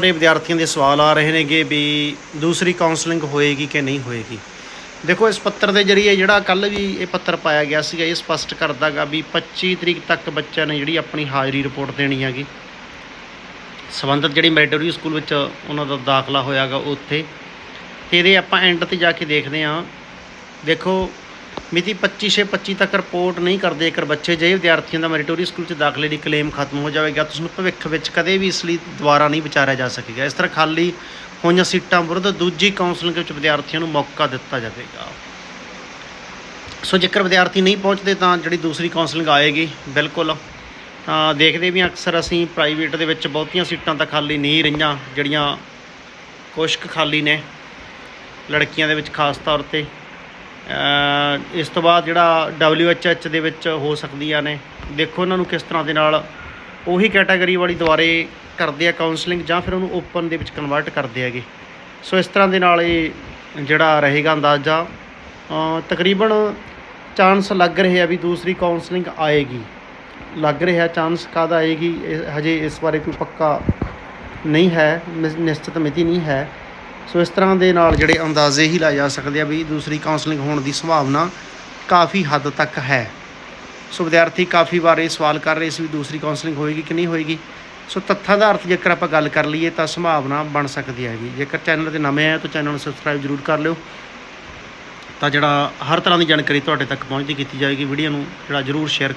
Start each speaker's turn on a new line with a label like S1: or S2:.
S1: ਸਾਰੇ ਵਿਦਿਆਰਥੀਆਂ ਦੇ ਸਵਾਲ ਆ ਰਹੇ ਨੇਗੇ ਵੀ ਦੂਸਰੀ ਕਾਉਂਸਲਿੰਗ ਹੋਏਗੀ ਕਿ ਨਹੀਂ ਹੋਏਗੀ? ਦੇਖੋ, ਇਸ ਪੱਤਰ ਦੇ ਜਰੀਏ ਜਿਹੜਾ ਕੱਲ ਵੀ ਇਹ ਪੱਤਰ ਪਾਇਆ ਗਿਆ ਸੀਗਾ, ਇਹ ਸਪਸ਼ਟ ਕਰਦਾਗਾ ਵੀ 25 ਤਰੀਕ ਤੱਕ ਬੱਚਿਆਂ ਨੇ ਜਿਹੜੀ ਆਪਣੀ ਹਾਜ਼ਰੀ ਰਿਪੋਰਟ ਦੇਣੀ ਹੈਗੀ। ਸੰਬੰਧਿਤ ਜਿਹੜੀ ਮੈਰੀਟੋਰੀ ਸਕੂਲ ਵਿੱਚ ਉਹਨਾਂ ਦਾ ਦਾਖਲਾ ਹੋਇਆਗਾ ਉੱਥੇ। ਫਿਰ ਇਹ ਆਪਾਂ ਐਂਡ ਤੇ ਜਾ ਕੇ ਦੇਖਦੇ ਹਾਂ। ਦੇਖੋ ਮਿਤੀ 25/6/25 ਤੱਕ ਰਿਪੋਰਟ ਨਹੀਂ ਕਰਦੇ ਜੇਕਰ ਬੱਚੇ ਜੇ ਵਿਦਿਆਰਥੀਆਂ ਦਾ ਮੈਰੀਟੋਰੀ ਸਕੂਲ 'ਚ ਦਾਖਲੇ ਦੀ ਕਲੇਮ ਖਤਮ ਹੋ ਜਾਵੇਗਾ, ਤਾਂ ਉਸਨੂੰ ਭਵਿੱਖ ਵਿੱਚ ਕਦੇ ਵੀ ਇਸ ਲਈ ਦੁਬਾਰਾ ਨਹੀਂ ਵਿਚਾਰਿਆ ਜਾ ਸਕੇਗਾ। ਇਸ ਤਰ੍ਹਾਂ ਖਾਲੀ ਹੋਈਆਂ ਸੀਟਾਂ ਵਿਰੁੱਧ ਦੂਜੀ ਕਾਉਂਸਲਿੰਗ ਵਿੱਚ ਵਿਦਿਆਰਥੀਆਂ ਨੂੰ ਮੌਕਾ ਦਿੱਤਾ ਜਾਵੇਗਾ। ਸੋ ਜੇਕਰ ਵਿਦਿਆਰਥੀ ਨਹੀਂ ਪਹੁੰਚਦੇ ਤਾਂ ਜਿਹੜੀ ਦੂਸਰੀ ਕਾਉਂਸਲਿੰਗ ਆਏਗੀ, ਬਿਲਕੁਲ। ਤਾਂ ਦੇਖਦੇ ਵੀ ਅਕਸਰ ਅਸੀਂ ਪ੍ਰਾਈਵੇਟ ਦੇ ਵਿੱਚ ਬਹੁਤੀਆਂ ਸੀਟਾਂ ਤਾਂ ਖਾਲੀ ਨਹੀਂ ਰਹੀਆਂ, ਜਿਹੜੀਆਂ ਕੁਛ ਕੁ ਖਾਲੀ ਨੇ ਲੜਕੀਆਂ ਦੇ ਵਿੱਚ ਖਾਸ ਤੌਰ ਤੇ। ਇਸ ਤੋਂ ਬਾਅਦ ਜਿਹੜਾ WHH ਦੇ ਵਿੱਚ ਹੋ ਸਕਦੀਆਂ ਨੇ। ਦੇਖੋ ਇਹਨਾਂ ਨੂੰ ਕਿਸ ਤਰ੍ਹਾਂ ਦੇ ਨਾਲ ਉਹੀ ਕੈਟਾਗਰੀ ਵਾਲੀ ਦੁਆਰੇ ਕਰਦੇ ਆ ਕਾਉਂਸਲਿੰਗ ਜਾਂ ਫਿਰ ਉਹਨੂੰ ਓਪਨ ਦੇ ਵਿੱਚ ਕਨਵਰਟ ਕਰਦੇ ਹੈਗੇ। ਸੋ ਇਸ ਤਰ੍ਹਾਂ ਦੇ ਨਾਲ ਇਹ ਜਿਹੜਾ ਰਹੇਗਾ ਅੰਦਾਜ਼ਾ। ਤਕਰੀਬਨ ਚਾਂਸ ਲੱਗ ਰਹੇ ਆ ਵੀ ਦੂਸਰੀ ਕਾਉਂਸਲਿੰਗ ਆਏਗੀ। ਲੱਗ ਰਿਹਾ ਚਾਂਸ ਕਦ ਆਏਗੀ? ਇਹ ਹਜੇ ਇਸ ਬਾਰੇ ਕੋਈ ਪੱਕਾ ਨਹੀਂ ਹੈ, ਨਿਸ- ਨਿਸ਼ਚਿਤ ਮਿਤੀ ਨਹੀਂ ਹੈ। ਸੋ ਇਸ ਤਰ੍ਹਾਂ ਦੇ ਨਾਲ ਜਿਹੜੇ ਅੰਦਾਜ਼ੇ ਹੀ ਲਾਏ ਜਾ ਸਕਦੇ ਆ ਵੀ ਦੂਸਰੀ ਕਾਉਂਸਲਿੰਗ ਹੋਣ ਦੀ ਸੰਭਾਵਨਾ ਕਾਫੀ ਹੱਦ ਤੱਕ ਹੈ। ਸੋ ਵਿਦਿਆਰਥੀ ਕਾਫੀ ਵਾਰ ਇਹ ਸਵਾਲ ਕਰ ਰਹੇ ਸੀ ਵੀ ਦੂਸਰੀ ਕਾਉਂਸਲਿੰਗ ਹੋਏਗੀ ਕਿ ਨਹੀਂ ਹੋਏਗੀ। ਸੋ ਤੱਥਾਂ ਦਾ ਅਰਥ ਜੇਕਰ ਆਪਾਂ ਗੱਲ ਕਰ ਲਈਏ ਤਾਂ ਸੰਭਾਵਨਾ ਬਣ ਸਕਦੀ ਹੈਗੀ। ਜੇਕਰ ਚੈਨਲ ਤੇ ਨਵੇਂ ਆ ਤਾਂ ਚੈਨਲ ਨੂੰ ਸਬਸਕ੍ਰਾਈਬ ਜ਼ਰੂਰ ਕਰ ਲਿਓ। ਤਾਂ ਜਿਹੜਾ ਹਰ ਤਰ੍ਹਾਂ ਦੀ ਜਾਣਕਾਰੀ ਤੁਹਾਡੇ ਤੱਕ ਪਹੁੰਚਦੀ ਕੀਤੀ ਜਾਏਗੀ। ਵੀਡੀਓ ਨੂੰ ਜਿਹੜਾ ਜ਼ਰੂਰ ਸ਼ੇਅਰ